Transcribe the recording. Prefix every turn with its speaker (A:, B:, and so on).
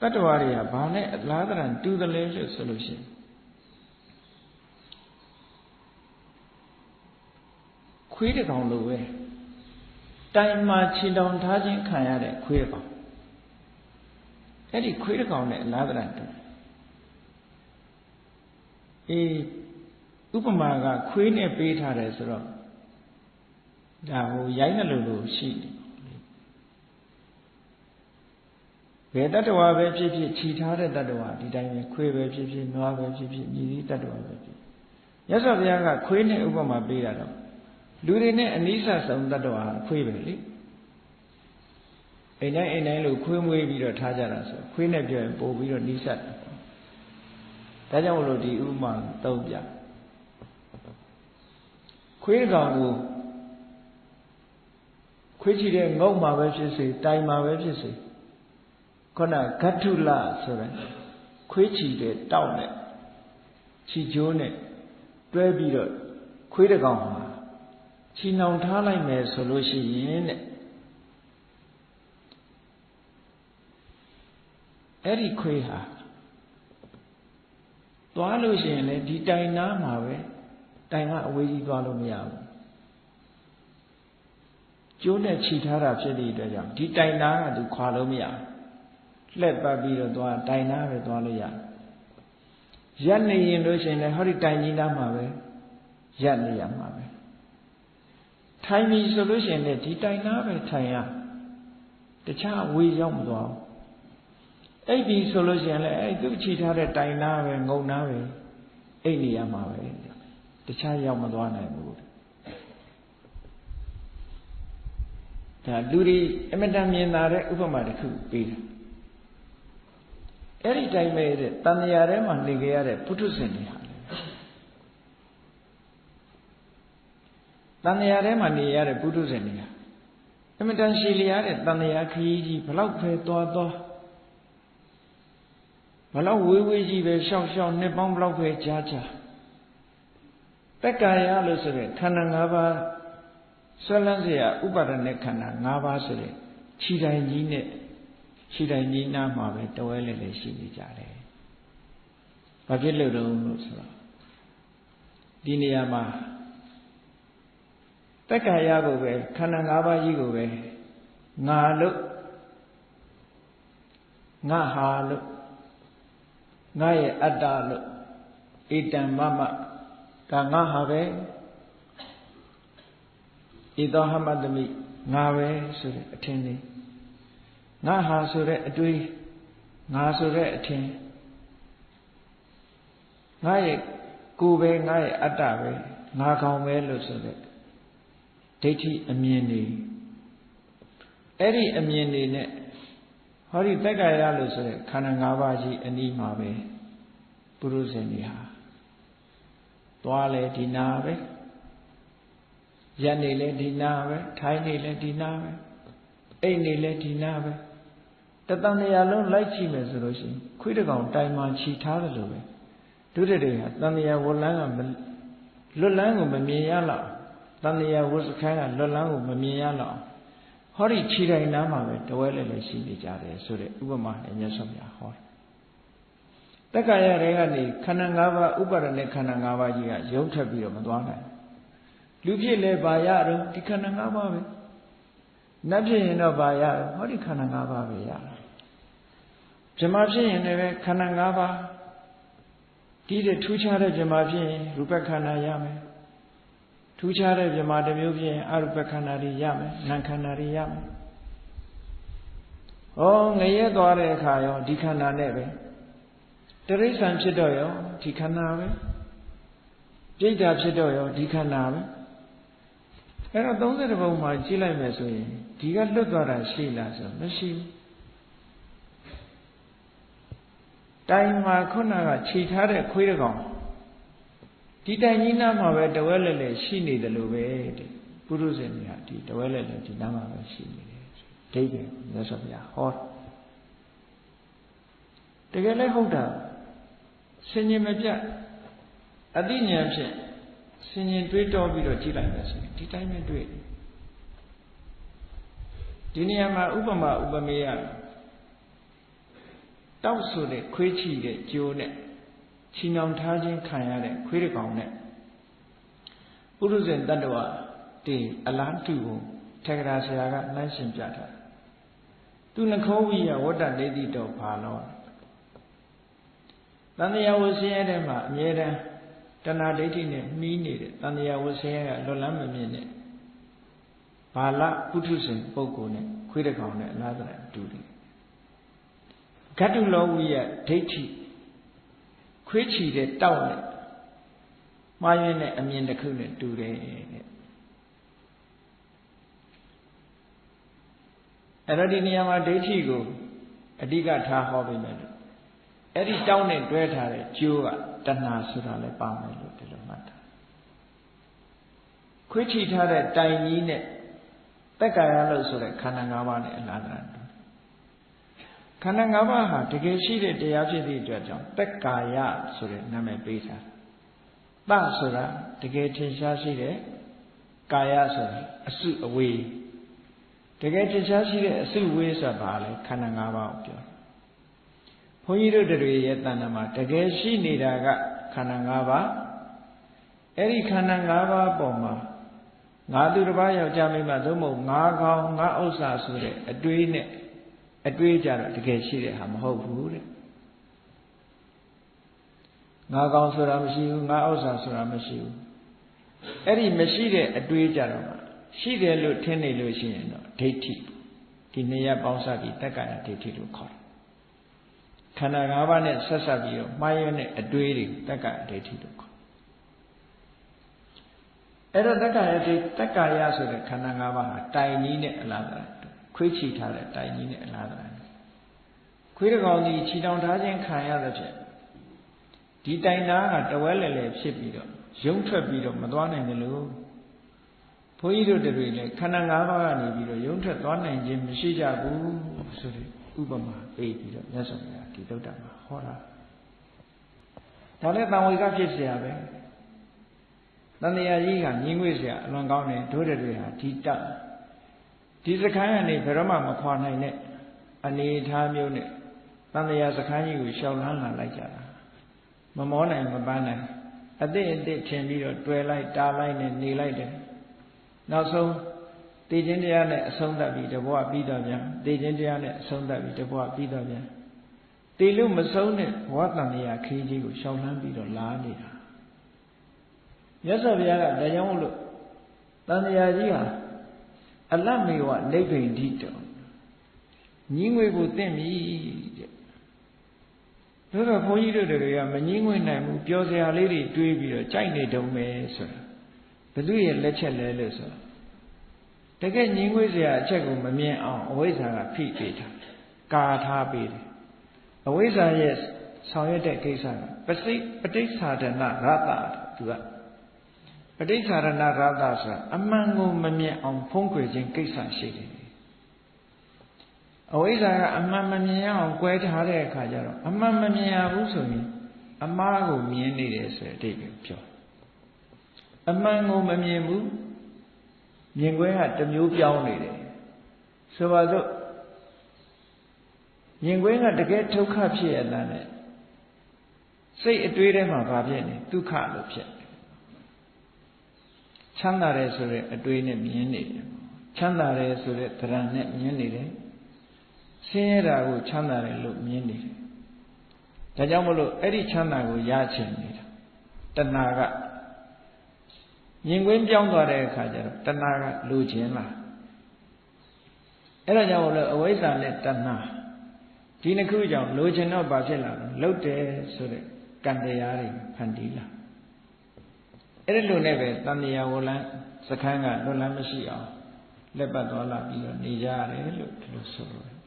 A: တတ္တဝါတွေကဘာနဲ့အလားတရံတူတယ်လဲလို့ဆိုလို့ရှိရင်ခွေးတစ်ကောင်လိုပဲတိုင်မှာခြေတောင်ထားခြင်းခံရတဲ့ခွေးတစ်ကောင်အဲ့ဒီခွေးတစ်ကောင်နဲ့အလားတရံတူအေးဥပမာကခွေးနဲ့ပေးထားတယ်ဆိုတော့ဒါဟိုရိုင်းတယ်လို့လို့ရှိတယ် ဘယ်တတ္တဝါပဲဖြစ်ဖြစ်ခြိထားတဲ့တတ္တဝါဒီတိုင်းပဲခွေးပဲဖြစ်ဖြစ်နွားပဲဖြစ်ဖြစ်မြည်သည့်တတ္တဝါပဲဖြစ်မြတ်စွာဘုရားကခွေးနဲ့ဥပမာပေးတာတော့လူတွေနဲ့အနိစ္စဆုံးတတ္တဝါခွေးပဲလေအိမ်တိုင်းအိမ်တိုင်းလို့ခွေးမွေးပြီးတော့ထားကြတာဆိုခွေးနဲ့ပြောရင်ပို့ပြီးတော့နိစ္စတယ်ဒါကြောင့်မလို့ဒီဥပမာသုံးပြခွေးကောင်ကိုခွေးချီတဲ့ငုံမှာပဲဖြစ်စေတိုင်မှာပဲဖြစ်စေ ခုနဂတ္ထုလဆိုတဲ့ခွေးချီတဲ့တောက်နဲ့ချီကျိုးနဲ့တွဲပြီးတော့ခွေးတကောင်မှာချီနှောင်ထားလိုက်မယ်ဆိုလို့ရှိရင်တဲ့အဲ့ဒီခွေးဟာသွားလို့ရှိရင်လေဒီတိုင်နားမှာပဲတိုင်ကအဝေးကြီးသွားလို့မရဘူးကျိုးနဲ့ခြိထားတာဖြစ်သည့်အတွက်ကြောင့်ဒီတိုင်နားကသူခွာလို့မရဘူး လှက်ပတ်ပြီးတော့သွားတိုင်နားပဲသွားလို့ရရက်နေရင်လို့ရှိရင်လည်းဟောဒီတိုင်ကြီးနားမှာပဲရက်နေရမှာပဲထိုင်ပြီဆိုလို့ရှိရင်လည်းဒီတိုင်နားပဲထိုင်ရတခြားဝေးရောက်မသွားဘူးအိပ်ပြီဆိုလို့ရှိရင်လည်းအဲ့သူခြိထားတဲ့တိုင်နာပဲငုံနာပဲအိပ်နေရမှာပဲတခြားရောက်မသွားနိုင်ဘူးဒါလူတွေအမတန်မြင်သာတဲ့ဥပမာတစ်ခုပေးတယ် အဲ့ဒီတိုင်းပဲတဲ့တန်တရာထဲမှာနေကြရတဲ့ပုထုဇဉ်တွေဟာတန်တရာထဲမှာနေရတဲ့ပုထုဇဉ်တွေဟာအမတန်ရှည်လျားတဲ့တန်တရာခရီးကြီးဘလောက်ဖယ်သွားသွားဘလောက်ဝေးဝေးကြီးပဲရှောက်ရှောက်နှစ်ပေါင်းဘလောက်ပဲကြာကြာတက္ကာယလို့ဆိုတဲ့ခန္ဓာ၅ပါးဆွဲလန်းစရာဥပါဒณะခန္ဓာ၅ပါးဆိုတဲ့ခြိတိုင်ကြီးနဲ့ ခြိတိုင်ကြီးနားမှာပဲတဝဲလဲလဲရှိနေကြတယ်။ဘာဖြစ်လို့တုံးလို့ဆိုတော့ဒီနေရာမှာတက္ကာယကိုပဲခန္ဓာ၅ပါးကြီးကိုပဲငါလို့ငါဟာလို့ငါရဲ့အတ္တလို့ဣတံမမဒါငါဟာပဲဣသောဟမတမိငါပဲဆိုတဲ့အထင်လေး ငါဟာဆိုတဲ့အတွေးငါဆိုတဲ့အထင်ငါရဲ့ကိုယ်ပဲငါရဲ့အတ္တပဲငါကောင်ပဲလို့ဆိုတဲ့ဒိဋ္ဌိအမြင်တွေအဲ့ဒီအမြင်တွေနဲ့ဟောဒီတက္ကရာလို့ဆိုတဲ့ခန္ဓာ၅ပါးကြီးအနီးမှာပဲပုရုဇဉ်တွေဟာသွားလဲဒီနာပဲရက်နေလဲဒီနာပဲထိုင်းနေလဲဒီနာပဲအိတ်နေလဲဒီနာပဲ တတန်တရာလုံးလိုက်ကြည့်မယ်ဆိုလို့ရှိရင်ခွေးတကောင်တိုင်မှခြိထားတယ်လို့ပဲဒုတိယဟာတန်တရာဝလန်းကလွတ်လန်းကိုမမြင်ရလောက်တန်တရာဝစခန်းကလွတ်လန်းကိုမမြင်ရလောက်ဟောဒီခြိတိုင်နားမှာပဲတဝဲလဲလဲရှိနေကြတယ်ဆိုတဲ့ဥပမာနဲ့မြတ်စွာဘုရားဟောတယ်တက္ကရာတွေကနေခန္ဓာ၅ပါးဥပါဒณะခန္ဓာ၅ပါးကြီးကရုံးထက်ပြီးတော့မသွားနိုင်လူဖြစ်လဲဘာရတော့ဒီခန္ဓာ၅ပါးပဲနတ်ဖြစ်ရင်တော့ဘာရတော့ဟောဒီခန္ဓာ၅ပါးပဲရတာ ဇမဖြစ်ရင်လည်းခန္ဓာ၅ပါးဒီတဲ့ထူးခြားတဲ့ဇမဖြစ်ရင်ရူပခန္ဓာရမယ်ထူးခြားတဲ့ဇမတစ်မျိုးဖြစ်ရင်အရူပခန္ဓာတွေရမယ်နာမ်ခန္ဓာတွေရမယ်ဟောငရဲသွားတဲ့အခါရောဒီခန္ဓာနဲ့ပဲတရိษံဖြစ်တော့ရောဒီခန္ဓာပဲပြိတ္တာဖြစ်တော့ရောဒီခန္ဓာပဲအဲ့တော့30ဘုံမှာကြည့်လိုက်မယ်ဆိုရင်ဒီကလွတ်သွားတာရှိလားဆိုမရှိဘူး တိုင်မှာခုနကခြိထားတဲ့ခွေးတကောင်ဒီတိုင်ကြီးနားမှာပဲတဝဲလဲလဲရှိနေတယ်လို့ပဲတဲ့ပုရုဇဉ်တွေကဒီတဝဲလဲလဲဒီနားမှာပဲရှိနေတယ်ဒိဋ္ဌိမြတ်စွာဘုရားဟောတကယ်လဲဟုတ်တာဆင်ញင်မပြတ်အတိညာဖြင့်ဆင်ញင်တွေးတောပြီးတော့ကြည့်လိုက်မယ်ဆိုရင်ဒီတိုင်းပဲတွေ့ဒီနေရာမှာဥပမာဥပမေယ တောက်ဆိုတဲ့ခွေးချီတဲ့ကြိုးနဲ့ချီနှောင်ထားခြင်းခံရတဲ့ခွေးတကောင်နဲ့ပုရုဇဉ်တတ္တဝတေအလားတူကိုထေကရာဆရာကနှိုင်းရှင်ပြတာသူနှခေါဝိယဝတ္တနေတိတော်ဘာလို့တန်တရားဝဆင်းရဲတဲ့မှာအမြဲတမ်းတဏှာဒိဋ္ဌိနဲ့မှီးနေတဲ့တန်တရားဝဆင်းရဲကလွတ်လန်းမမြင်တဲ့ဘာလပုထုဇဉ်ပုဂ္ဂိုလ်နဲ့ခွေးတကောင်နဲ့အလားတူတူတယ် ဂတ္တုလောဝိယဒိဋ္ဌိခွေးချီတဲ့တောက်နဲ့မှားယွင်းတဲ့အမြင်တစ်ခုနဲ့တူတယ်တဲ့အဲ့တော့ဒီနေရာမှာဒိဋ္ဌိကိုအဓိကထားဟောပေးမယ်လို့အဲ့ဒီတောင်းနဲ့တွဲထားတဲ့ကျိုးကတဏှာဆိုတာလည်းပါမယ်လို့ဒီလိုမှတ်တာခွေးချီထားတဲ့တိုင်ကြီးနဲ့တက်ကာယလို့ဆိုတဲ့ခန္ဓာ၅ပါးနဲ့အလားတူ ခန္ဓာ၅ပါးဟာတကယ်ရှိတဲ့တရားဖြစ်သည့်အတွက်ကြောင့်တက်ကာယဆိုတဲ့နာမည်ပေးထားတယ်တဆိုတာတကယ်ထင်ရှားရှိတဲ့ကာယဆိုတာအစုအဝေးတကယ်ထင်ရှားရှိတဲ့အစုဝေးဆိုတာဘာလဲခန္ဓာ၅ပါးကိုပြောဘုန်းကြီးတို့တွေရဲ့တဏ္ဍာမှာတကယ်ရှိနေတာကခန္ဓာ၅ပါးအဲ့ဒီခန္ဓာ၅ပါးပေါ်မှာငါသူတစ်ပါးယောက်ျားမိန်းမသို့မဟုတ်ငါကောင်းငါဥစ္စာဆိုတဲ့အတွေးနဲ့ အတွေးကြတော့တကယ်ရှိတဲ့ဟာမဟုတ်ဘူးတဲ့ငါကောင်းဆိုတာမရှိဘူးငါဥစ္စာဆိုတာမရှိဘူးအဲ့ဒီမရှိတဲ့အတွေးကြတော့ရှိတယ်လို့ထင်နေလို့ရှိရင်တော့ဒိဋ္ဌိဒီနေရာပေါင်းစပ်ပြီးတက္ကရာဒိဋ္ဌိလို့ခေါ်တယ်ခန္ဓာ၅ပါးနဲ့ဆက်ဆက်ပြီးတော့မှားရတဲ့အတွေးတွေတက္ကရာဒိဋ္ဌိလို့ခေါ်အဲ့တော့တက္ကရာဒိတက္ကရာဆိုတဲ့ခန္ဓာ၅ပါးဟာတိုင်ကြီးနဲ့အလားတူ ခွေးချီထားတဲ့တိုင်ကြီးနဲ့အလားတူခွေးတကောင်ဒီခြီတောင်ထားခြင်းခံရတဲ့ဖြင့်ဒီတိုင်သားကတဝဲလဲလဲဖြစ်ပြီးတော့ရုံထွက်ပြီးတော့မသွားနိုင်တယ်လို့ဘုန်းကြီးတို့တွေလည်းခန္ဓာ၅ပါးကနေပြီးတော့ရုံထွက်သွားနိုင်ခြင်းမရှိကြဘူးဆိုတဲ့ဥပမာပေးပြီးတော့မြတ်စွာဘုရားဒီသုတ္တမှာဟောတာဒါလည်းတန်ဝေကဖြစ်เสียပဲတန်တရားကြီးကညီငွေ့เสียအလွန်ကောင်းတယ်ဒုရတွေဟာဒီတက် ဒီစခန်းကနေဘယ်တော့မှမခွာနိုင်တဲ့အနေအထားမျိုးနဲ့တန်တရားစခန်းကြီးကိုရှောက်လန်းလာလိုက်ကြတာမမောနိုင်မပန်းနိုင်အသစ်အသစ်ထင်ပြီးတော့တွယ်လိုက်တားလိုက်နဲ့နေလိုက်တယ်နောက်ဆုံးတေခြင်းတရားနဲ့အဆုံးသတ်ပြီးတဘဝပြီးတော့ပြန်တေခြင်းတရားနဲ့အဆုံးသတ်ပြီးတဘဝပြီးတော့ပြန်တေလို့မဆုံးတဲ့ဘဝတန်တရားခင်းကြီးကိုရှောင်လန်းပြီးတော့လာနေတာမြတ်စွာဘုရားကဒါကြောင့်မို့လို့တန်တရားကြီးဟာ အလတ်မေဝလိဗ္ဗိန္ဓိတောညီငွေကိုတင့်ပြီတဲ့ဒါတော့ဘုန်းကြီးတို့တွေကမငင်းငွေနိုင်ဘူးပြောစရာလေးတွေတွေးပြီးတော့ကြိုက်နေတုံးပဲဆိုတာဘသူရဲ့လက်ချက်လဲလို့ဆိုတကယ်ငင်းငွေစရာအချက်ကိုမမြင်အောင်အဝိဇ္ဇာကဖိပေးတာကာထားပေးတယ်အဝိဇ္ဇာရဲ့ဆောင်ရွက်တဲ့ကိစ္စကပစိပဋိစ္ဆာဒနာရတသူက ပဋိစ္ဆာရဏရတဆိုတာအမှန်ကိုမမြင်အောင်ဖုံးကွယ်ခြင်းကိစ္စရှိတယ်အဝိဇ္ဇာကအမှန်မမြင်အောင်ကွဲထားတဲ့အခါကျတော့အမှန်မမြင်ရဘူးဆိုရင်အမှားကိုမြင်နေတယ်ဆိုတဲ့အဓိပ္ပာယ်ပြောအမှန်ကိုမမြင်ဘူးမြင်ကွဲကတစ်မျိုးပြောင်းနေတယ်ဆိုပါစို့မြင်ကွဲကတကယ်ဒုက္ခဖြစ်ရလားနဲ့စိတ်အတွေးထဲမှာဘာဖြစ်နေဒုက္ခလို့ဖြစ် ချမ်းသာတယ်ဆိုတဲ့အတွေးနဲ့မြင်နေတယ်ချမ်းသာတယ်ဆိုတဲ့သဏ္ဍာန်နဲ့မြင်နေတယ်ဆင်းရဲတာကိုချမ်းသာတယ်လို့မြင်နေတယ်ဒါကြောင့်မလို့အဲ့ဒီချမ်းသာကိုရချင်နေတာတဏှာကမြင်ကွင်းပြောင်းသွားတဲ့အခါကျတော့တဏှာကလိုချင်လာအဲ့ဒါကြောင့်မလို့အဝိဇ္ဇာနဲ့တဏှာဒီနှစ်ခုကြောင့်လိုချင်တော့ဘာဖြစ်လာလဲလှုပ်တယ်ဆိုတဲ့ကံတရားတွေဖန်တီးလာ အဲ့ဒီလိုနဲ့ပဲတန်တရားဝလန်းစခန်းကလွတ်လန်းမရှိအောင်လက်ပတ်သွားလာပြီးတော့နေကြရတယ်လို့ဒီလိုဆိုလို့